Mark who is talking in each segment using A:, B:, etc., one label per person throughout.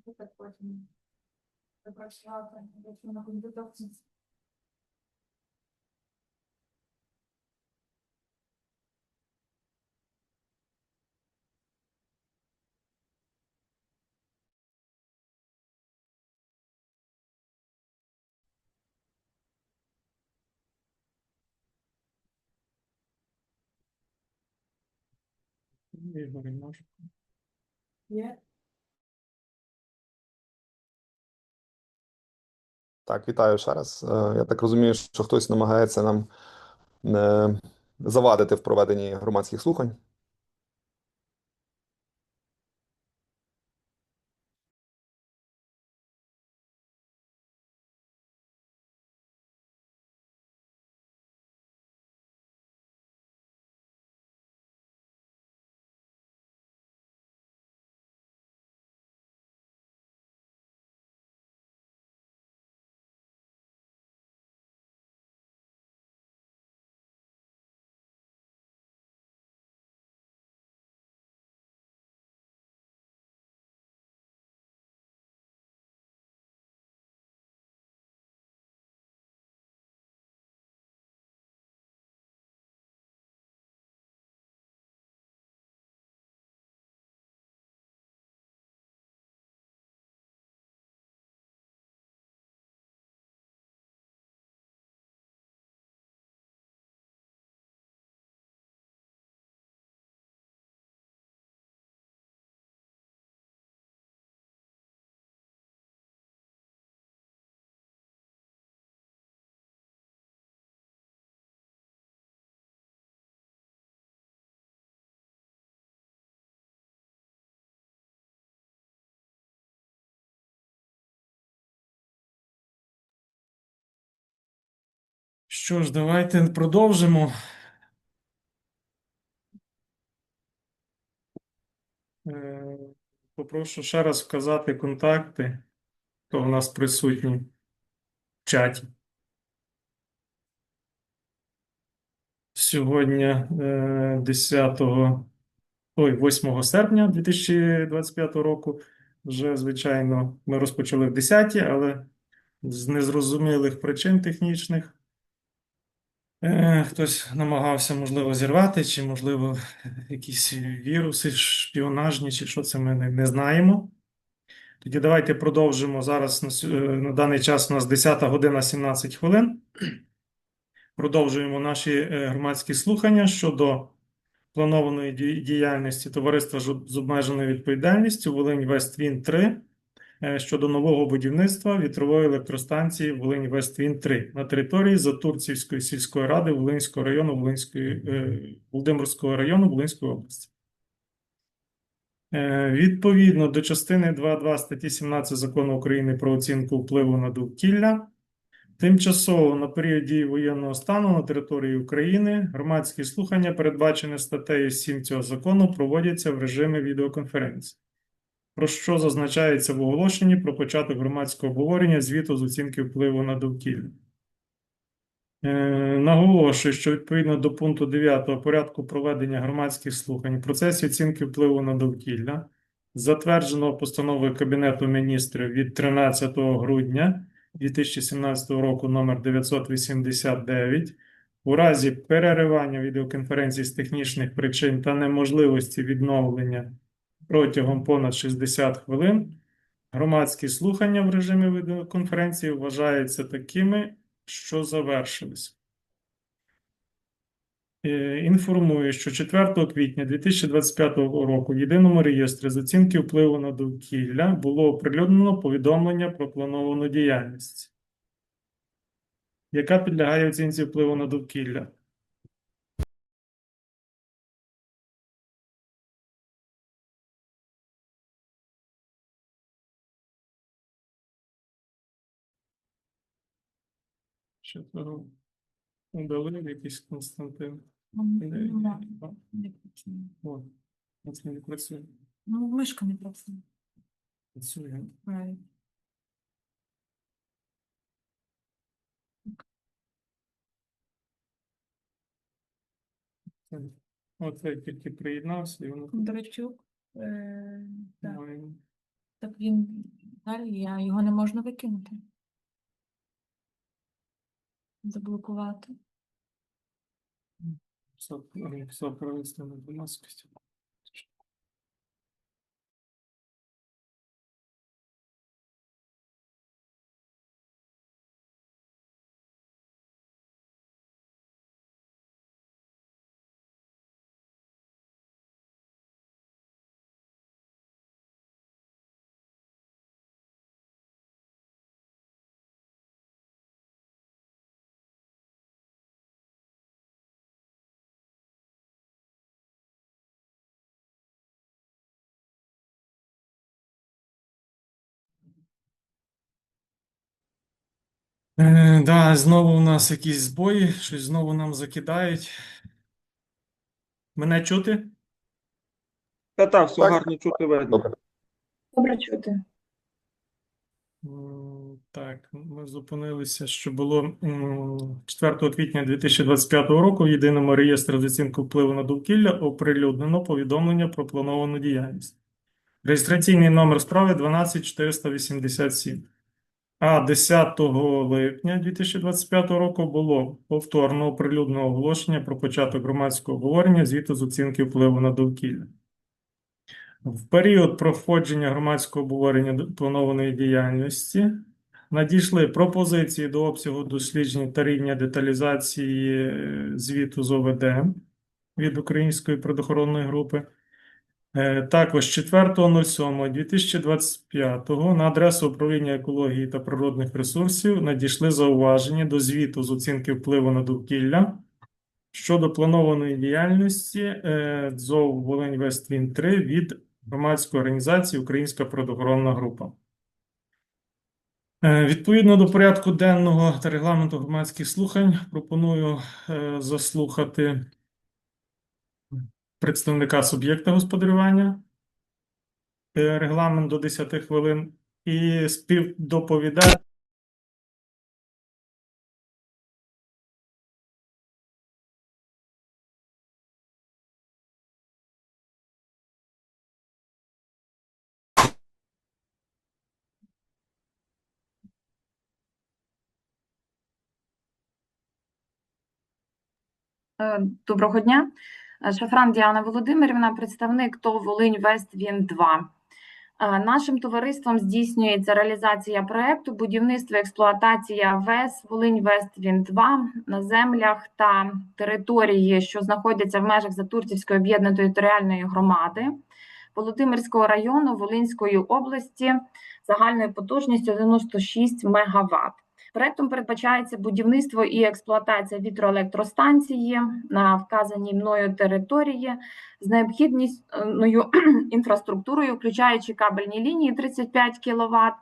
A: так потім запрацювати, якщо на підготовці.
B: Ігор, може.
A: Є?
C: Так, вітаю ще раз. Е, Я так розумію, що хтось намагається нам не завадити в проведенні громадських слухань.
B: Що ж, давайте продовжимо. Е, Попрошу ще раз вказати контакти, хто в нас присутній в чаті. Сьогодні е, 10, ой, 8 серпня 2025 року. Вже, звичайно, ми розпочали в 10, але з незрозумілих причин технічних. Е, Хтось намагався, можливо, зірвати, чи, можливо, якісь віруси шпіонажні, чи що це ми не, знаємо. Тоді давайте продовжимо. Зараз на, е, даний час у нас 10 година 17 хвилин. Продовжуємо наші е, громадські слухання щодо планованої діяльності товариства з обмеженою відповідальністю Волинь Вествін 3 е, щодо нового будівництва вітрової електростанції Волинь Вествін 3 на території Затурцівської сільської ради Волинського району Волинської е, Володимирського району Волинської області. Е, Відповідно до частини 2.2 статті 17 Закону України про оцінку впливу на довкілля, тимчасово на період дії воєнного стану на території України громадські слухання, передбачені статтею 7 цього закону, проводяться в режимі відеоконференції про що зазначається в оголошенні про початок громадського обговорення звіту з оцінки впливу на довкілля. Е, наголошую, що відповідно до пункту 9 порядку проведення громадських слухань в процесі оцінки впливу на довкілля, затвердженого постановою Кабінету міністрів від 13 грудня 2017 року номер 989, у разі переривання відеоконференції з технічних причин та неможливості відновлення протягом понад 60 хвилин. Громадські слухання в режимі відеоконференції вважаються такими, що завершились. Е, Інформую, що 4 квітня 2025 року в єдиному реєстрі з оцінки впливу на довкілля було оприлюднено повідомлення про плановану діяльність, яка підлягає оцінці впливу на довкілля. То удалив якийсь Константин.
A: Ну,
B: Е,
A: не працює.
B: Не працює.
A: Ну, мишка не працює.
B: Працює.
A: Правильно.
B: Це- Оце тільки приєднався і воно
A: Кондрачук. Е, так.
B: має.
A: Так він далі, я його не можна викинути. Заблокувати.
B: все провести на громадськості. Е, да, знову у нас якісь збої, щось знову нам закидають. Мене чути?
D: Та так, все
C: Так.
D: гарно чути видно.
C: Добре.
A: Добре чути.
B: М, Так, ми зупинилися, що було м, 4 квітня 2025 року в єдиному реєстрі з оцінки впливу на довкілля оприлюднено повідомлення про плановану діяльність. Реєстраційний номер справи 12487. А 10 липня 2025 року було повторно оприлюднено оголошення про початок громадського обговорення звіту з оцінки впливу на довкілля. В період проходження громадського обговорення планованої діяльності надійшли пропозиції до обсягу досліджень та рівня деталізації е, звіту з ОВД від Української природоохоронної групи. Е, Також 4.07.2025 на адресу управління екології та природних ресурсів надійшли зауваження до звіту з оцінки впливу на довкілля щодо планованої діяльності е, ДЗОВ Волинь Вествін 3 від громадської організації Українська природоохоронна група. Е, Відповідно до порядку денного та регламенту громадських слухань пропоную е, заслухати представника суб'єкта господарювання. Е, Регламент до 10 хвилин і співдоповідач
E: Е, Доброго дня. Е, Шафран Діана Володимирівна, представник ТОВ Волинь Вест Він 2. Е, Нашим товариством здійснюється реалізація проекту будівництво експлуатація ВЕС Волинь Вест Він 2 на землях та території, що знаходяться в межах Затурцівської об'єднаної територіальної громади Володимирського району Волинської області загальною потужністю 96 МВт. Проектом передбачається будівництво і експлуатація вітроелектростанції на вказаній мною території з необхідною інфраструктурою, включаючи кабельні лінії 35 кВт,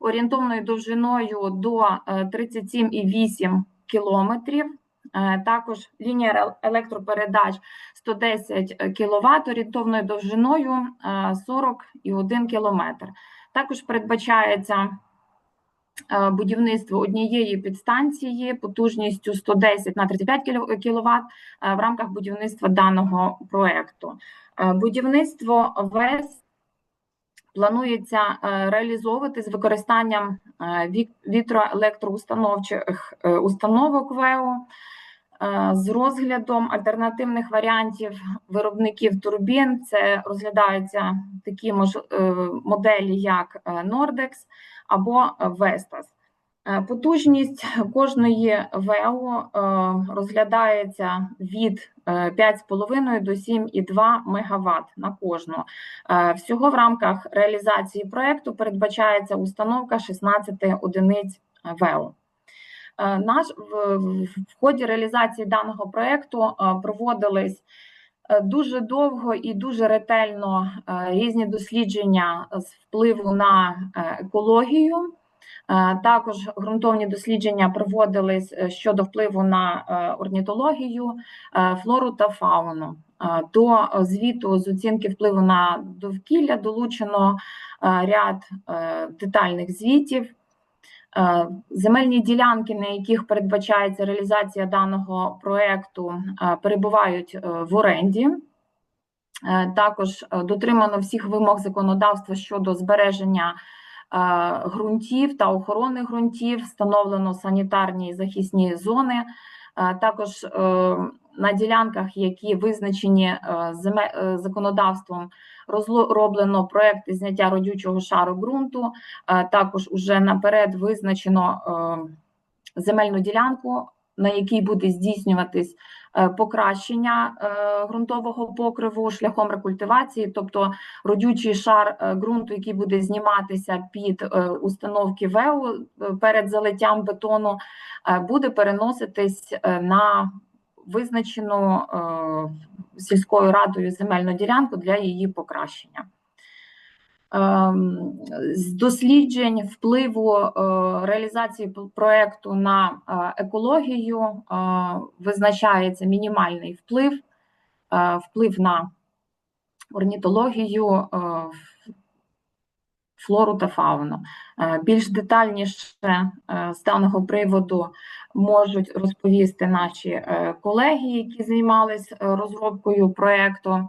E: орієнтовною довжиною до е, 37,8 кілометрів. Е, Також лінія ре- електропередач 110 кВт, орієнтовною довжиною е, 40,1 кілометр. Також передбачається е, будівництво однієї підстанції потужністю 110 на 35 кВт в рамках будівництва даного проекту. Е, Будівництво ВЕС планується е, реалізовувати з використанням е, вітроелектроустановчих е, установок ВЕО е, з розглядом альтернативних варіантів виробників турбін. Це розглядаються такі е, моделі, як е, Nordex або Vestas. Е, Потужність кожної ВЕО е, розглядається від е, 5,5 до 7,2 МВт на кожну. Е, Всього в рамках реалізації проекту передбачається установка 16 одиниць ВЕО. Е, Наш в, в- ході реалізації даного проекту е, проводились е, дуже довго і дуже ретельно е, різні дослідження з впливу на е, екологію. Е, Також ґрунтовні дослідження проводились е, щодо впливу на е, орнітологію, е, флору та фауну. Е, До звіту з оцінки впливу на довкілля долучено е, ряд е, детальних звітів. Е, Земельні ділянки, на яких передбачається реалізація даного проекту, е, перебувають е, в оренді. Також дотримано всіх вимог законодавства щодо збереження ґрунтів та охорони ґрунтів, встановлено санітарні і захисні зони. Також на ділянках, які визначені законодавством, розроблено проекти зняття родючого шару ґрунту. Е, Також уже наперед визначено е, земельну ділянку, на якій буде здійснюватись е, покращення ґрунтового покриву шляхом рекультивації, тобто родючий шар ґрунту, який буде зніматися під установки ВЕУ перед залиттям бетону, буде переноситись на визначену е, сільською радою земельну ділянку для її покращення. Ем, З досліджень впливу е, реалізації проекту на е, екологію визначається мінімальний вплив, вплив на орнітологію, флору та фауну. Е, Більш детальніше е, з даного приводу можуть розповісти наші е, колеги, які займалися розробкою проекту.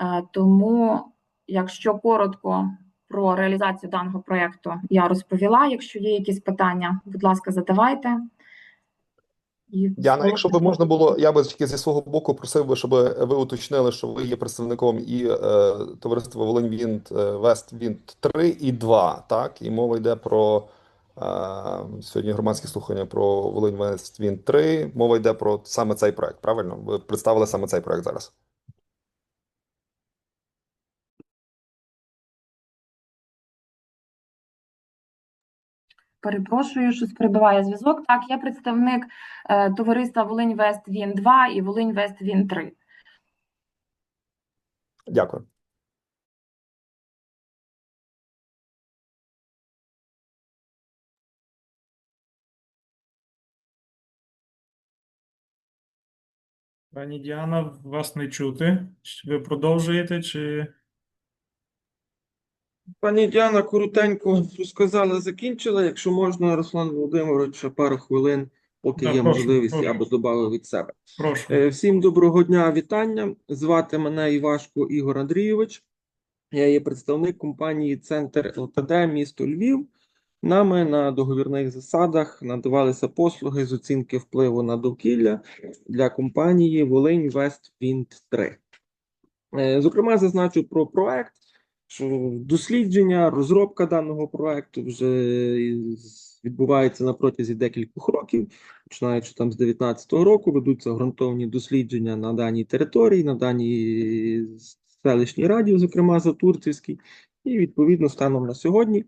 E: Е, Тому, якщо коротко про реалізацію даного проєкту я розповіла. Якщо є якісь питання, будь ласка, задавайте.
C: Діана, якщо б можна було, я би тільки зі свого боку просив би, щоб ви уточнили, що ви є представником і е, товариства Волинь Вінд Вест Вінд 3 і 2, так? І мова йде про е, сьогодні громадські слухання про Волинь Вест Вінт 3. Мова йде про саме цей проект, правильно? Ви представили саме цей проект зараз.
E: Перепрошую, щось перебиває зв'язок. Так, я представник е, товариства Волинь Вест Він 2 і Волинь Вест Він 3.
C: Дякую.
B: Пані Діана, вас не чути. Ви продовжуєте чи
D: Пані Діана коротенько розказала, закінчила. Якщо можна, Руслан Володимирович, ще пару хвилин, поки
B: Да,
D: є
B: прошу,
D: можливість,
B: прошу.
D: я би додав від себе.
B: прошу?
D: Е, Всім доброго дня, вітання. Звати мене Івашко Ігор Андрійович. Я є представник компанії Центр ЛТД місто Львів. Нами на договірних засадах надавалися послуги з оцінки впливу на довкілля для компанії Волинь Вест Вінд 3. Е, Зокрема, зазначу про проект, дослідження, розробка даного проекту вже відбувається на протязі декількох років, починаючи там з 19-го року, ведуться ґрунтовні дослідження на даній території, на даній селищній раді, зокрема Затурцівській, і відповідно станом на сьогодні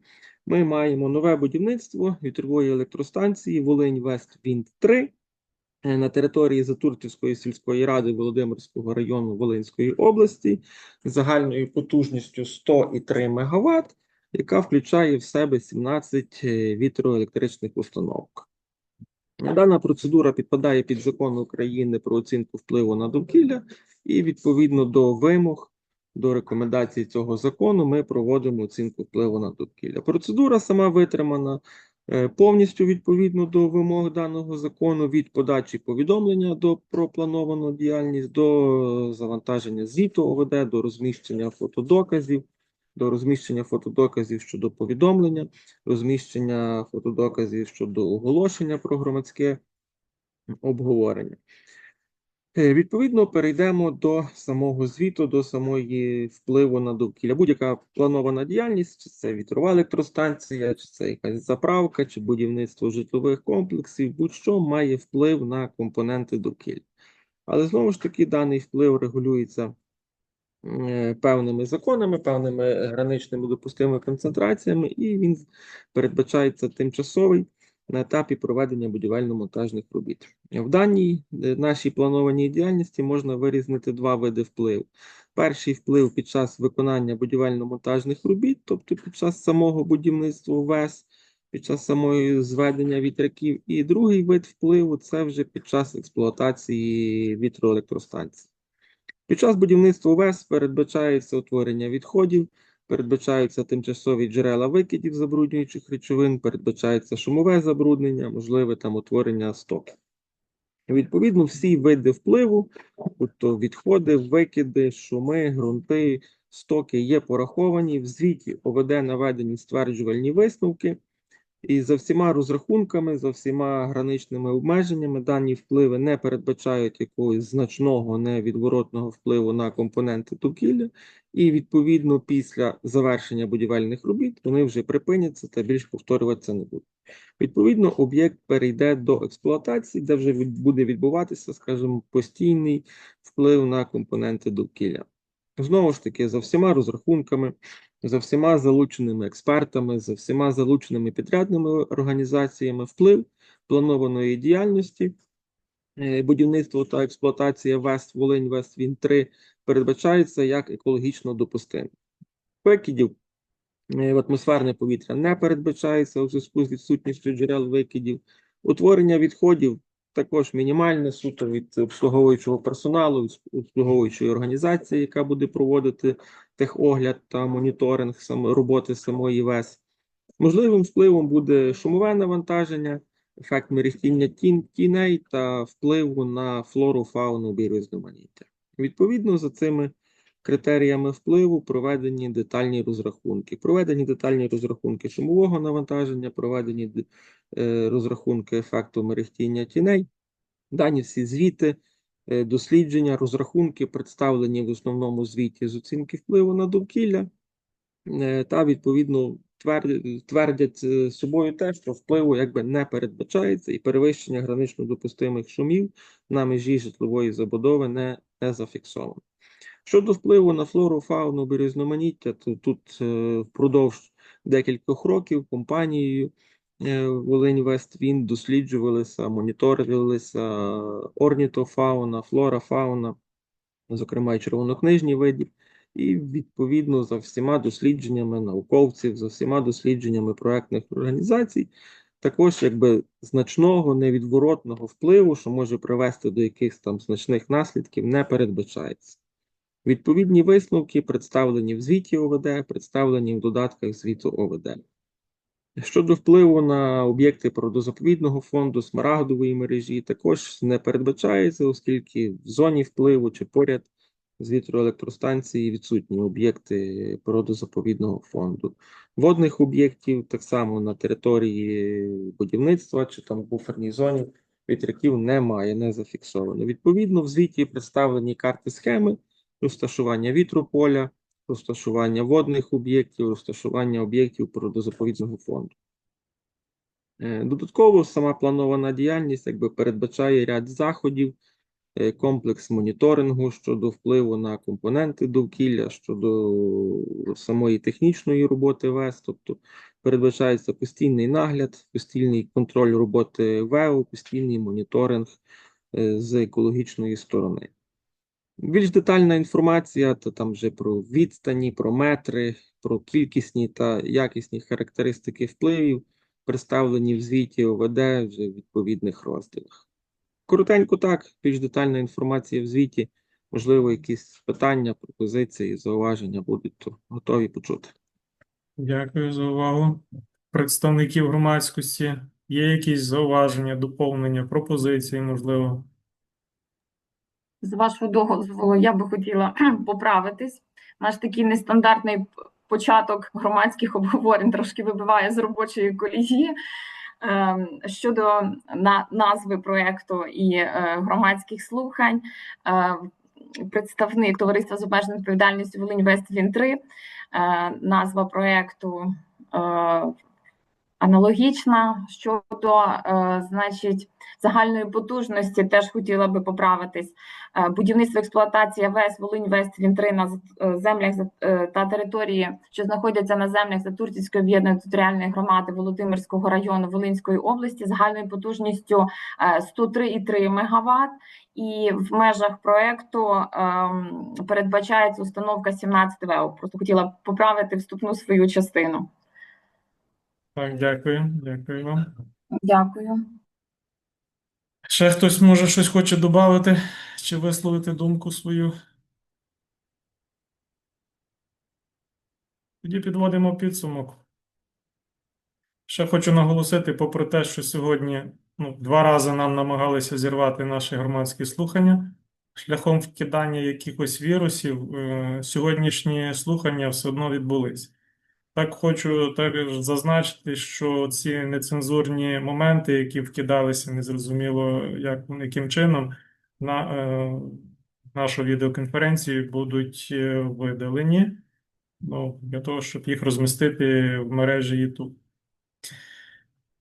D: ми маємо нове будівництво вітрової електростанції Волинь Вест Вінд 3 е, на території Затурцівської сільської ради Володимирського району Волинської області загальною потужністю 103 МВт, яка включає в себе 17 е, вітроелектричних установок. Дана процедура підпадає під закон України про оцінку впливу на довкілля, і відповідно до вимог, до рекомендацій цього закону, ми проводимо оцінку впливу на довкілля. Процедура сама витримана е, повністю відповідно до вимог даного закону від подачі повідомлення до про плановану діяльність до завантаження звіту ОВД, до розміщення фотодоказів, до розміщення фотодоказів щодо повідомлення, розміщення фотодоказів щодо оголошення про громадське обговорення. Е, Відповідно, перейдемо до самого звіту, до самої впливу на довкілля. Будь-яка планована діяльність, чи це вітрова електростанція, чи це якась заправка, чи будівництво житлових комплексів, будь-що має вплив на компоненти довкілля. Але знову ж таки, даний вплив регулюється е, певними законами, певними граничними допустимими концентраціями, і він передбачається тимчасовий на етапі проведення будівельно-монтажних робіт. В даній е, нашій планованій діяльності можна вирізнити два види впливу. Перший вплив під час виконання будівельно-монтажних робіт, тобто під час самого будівництва ВЕС, під час самої зведення вітряків, і другий вид впливу це вже під час експлуатації вітроелектростанцій. Під час будівництва ВЕС передбачається утворення відходів, передбачаються тимчасові джерела викидів забруднюючих речовин, передбачається шумове забруднення, можливе там утворення стоків. Відповідно, всі види впливу, тобто відходи, викиди, шуми, ґрунти, стоки є пораховані. В звіті ОВД наведені стверджувальні висновки. І за всіма розрахунками, за всіма граничними обмеженнями, дані впливи не передбачають якогось значного невідворотного впливу на компоненти довкілля, і відповідно після завершення будівельних робіт вони вже припиняться та більш повторюватися не будуть. Відповідно, об'єкт перейде до експлуатації, де вже буде відбуватися, скажімо, постійний вплив на компоненти довкілля. Знову ж таки, за всіма розрахунками, за всіма залученими експертами, за всіма залученими підрядними організаціями, вплив планованої діяльності, е, будівництво та експлуатація Вест Волинь Вест Він 3 передбачається як екологічно допустимим. Викидів е, в атмосферне повітря не передбачається у зв'язку з відсутністю джерел викидів. Утворення відходів також мінімальне, суто від обслуговуючого персоналу, обслуговуючої організації, яка буде проводити техогляд та моніторинг роботи самої ВЕС. Можливим впливом буде шумове навантаження, ефект мерехтіння тін, тіней та впливу на флору, фауну біорізноманіття. Відповідно, за цими критеріями впливу проведені детальні розрахунки. Проведені детальні розрахунки шумового навантаження, проведені е, розрахунки ефекту мерехтіння тіней. Дані всі звіти, е, дослідження, розрахунки представлені в основному звіті з оцінки впливу на довкілля е, та відповідно твердять собою те, що впливу якби не передбачається, і перевищення гранично допустимих шумів на межі житлової забудови не, не зафіксовано. Щодо впливу на флору, фауну, біорізноманіття, то тут е, впродовж декількох років компанією е, Волинь Вествін досліджувалися, моніторилися орнітофауна, флора, фауна, зокрема і червонокнижні види, і відповідно за всіма дослідженнями науковців, за всіма дослідженнями проектних організацій, також якби значного невідворотного впливу, що може привести до якихось там значних наслідків, не передбачається. Відповідні висновки представлені в звіті ОВД, представлені в додатках звіту ОВД. Щодо впливу на об'єкти природозаповідного фонду смарагдової мережі, також не передбачається, оскільки в зоні впливу чи поряд з вітроелектростанції відсутні об'єкти природозаповідного фонду. Водних об'єктів так само на території будівництва чи там буферній зоні вітряків немає, не зафіксовано. Відповідно, в звіті представлені карти схеми розташування вітрополя, розташування водних об'єктів, розташування об'єктів природозаповідного фонду. Е, Додатково сама планована діяльність якби передбачає ряд заходів, е, комплекс моніторингу щодо впливу на компоненти довкілля, щодо самої технічної роботи ВЕС, тобто передбачається постійний нагляд, постійний контроль роботи ВЕО, постійний моніторинг е, з екологічної сторони. Більш детальна інформація, то там вже про відстані, про метри, про кількісні та якісні характеристики впливів, представлені в звіті ОВД вже в відповідних розділах. Коротенько так, більш детальна інформація в звіті. Можливо, якісь питання, пропозиції, зауваження будуть, то готові почути.
B: Дякую за увагу. Представників громадськості. Є якісь зауваження, доповнення, пропозиції, можливо?
E: З вашого дозволу, я би хотіла поправитись. Наш такий нестандартний початок громадських обговорень трошки вибиває з робочої колії. Ем, Щодо назви проекту і е, громадських слухань, е, представник товариства з обмеженою відповідальністю Волинь Вест Він 3, назва проекту е, аналогічна. Щодо, е, значить, загальної потужності, теж хотіла би поправитись. Е, Будівництво експлуатація ВЕС Волинь Вест Він 3 на е, землях е, та території, що знаходяться на землях Затурцівської об'єднаної територіальної громади Володимирського району Волинської області загальною потужністю е, 103,3 МВт. І в межах проекту ем, передбачається установка 17 ВЕО. Просто хотіла поправити вступну свою частину.
B: Так, дякую, дякую вам.
E: Дякую.
B: Ще хтось може щось хоче додати чи висловити думку свою? Тоді підводимо підсумок. Ще хочу наголосити, попри те, що сьогодні ну, два рази нам намагалися зірвати наші громадські слухання шляхом вкидання якихось вірусів. Е, Сьогоднішні слухання все одно відбулись. Так хочу також зазначити, що ці нецензурні моменти, які вкидалися незрозуміло як, яким чином, на е, нашу відеоконференцію будуть е, видалені ну, для того, щоб їх розмістити в мережі YouTube.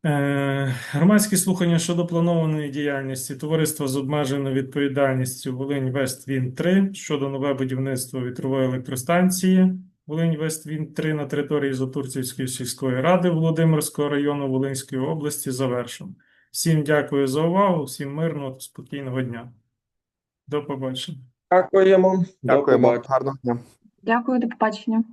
B: Е, Громадські слухання щодо планованої діяльності товариства з обмеженою відповідальністю Волинь Вествін 3 щодо нове будівництво вітрової електростанції Волинь Вествін 3 на території Затурцівської сільської ради Володимирського району Волинської області завершено. Всім дякую за увагу, всім мирного та спокійного дня. До побачення.
D: Дякуємо.
C: Дякуємо. Гарного дня.
E: Дякую, до побачення.